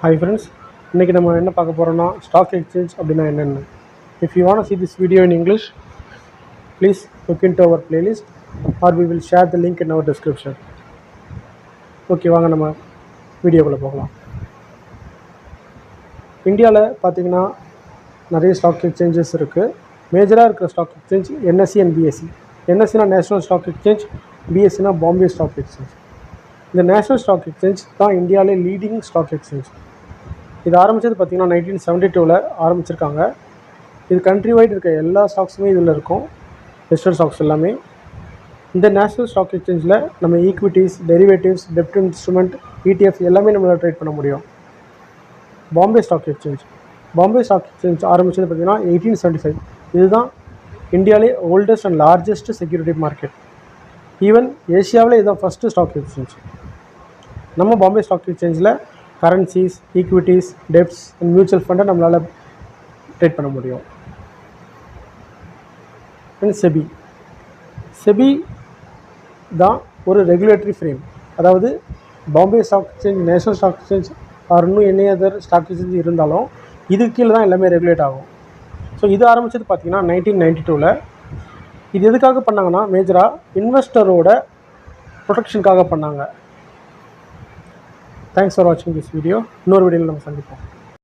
Hi friends இன்றைக்கி நம்ம என்ன பார்க்க போகிறோம்னா ஸ்டாக் எக்ஸ்சேஞ்ச் அப்படின்னா என்னென்ன. If you want see this video in English please look into our playlist or we will share the link in our description okay வாங்க நம்ம வீடியோக்குள்ளே போகலாம். இந்தியாவில் பார்த்தீங்கன்னா நிறைய ஸ்டாக் எக்ஸ்சேஞ்சஸ் இருக்குது மேஜராக இருக்கிற stock exchange NSC and BSC என்எஸ்சினா national stock exchange பிஎஸ்சினா பாம்பே ஸ்டாக் எக்ஸ்சேஞ்ச் இந்த நேஷனல் ஸ்டாக் எக்ஸ்சேஞ்ச் தான் இந்தியாவிலே லீடிங் ஸ்டாக் எக்ஸ்சேஞ்ச் இது ஆரம்பித்தது பார்த்தீங்கன்னா நைன்டீன் செவன்ட்டி டூவில் ஆரம்பிச்சிருக்காங்க. இது கண்ட்ரி வைட் இருக்க எல்லா ஸ்டாக்ஸுமே இதில் இருக்கும். லிஸ்டட் ஸ்டாக்ஸ் எல்லாமே. இந்த நேஷ்னல் ஸ்டாக் எக்ஸ்சேஞ்சில் நம்ம ஈக்விட்டிஸ் டெரிவேட்டிவ்ஸ் டெப்ட் இன்ஸ்ட்ருமெண்ட் இடிஎஃப் எல்லாமே நம்மளால் ட்ரேட் பண்ண முடியும். Bombay stock exchange Bombay stock exchange ஆரம்பித்தது பார்த்தீங்கன்னா எயிட்டீன் செவன்ட்டி ஃபைவ் இதுதான் இந்தியாவிலே oldest and largest security market even ஏஷியாவில் இதுதான் ஃபஸ்ட்டு ஸ்டாக் எக்ஸ்சேஞ்ச் நம்ம பாம்பே ஸ்டாக் எக்ஸ்சேஞ்சில் currencies equities debts and mutual ஃபண்டை நம்மளால் ட்ரேட் பண்ண முடியும். அண்ட் செபி செபி தான் ஒரு ரெகுலேட்டரி ஃப்ரேம் அதாவது Bombay stock exchange national stock exchange or இன்னும் எனி அதர் ஸ்டாக் எக்ஸ்சேஞ்ச் இருந்தாலும் இது கீழே தான் எல்லாமே ரெகுலேட் ஆகும். ஸோ இது ஆரம்பித்தது பார்த்திங்கன்னா நைன்டீன் நைன்டி டூவில் இது எதுக்காக பண்ணாங்கன்னா மேஜராக இன்வெஸ்டரோட ப்ரொடெக்ஷனுக்காக பண்ணாங்க. தேங்க்ஸ் ஃபார் வாட்சிங் திஸ் வீடியோ இன்னொரு வீடியோவில் நம்ம சந்திப்போம்.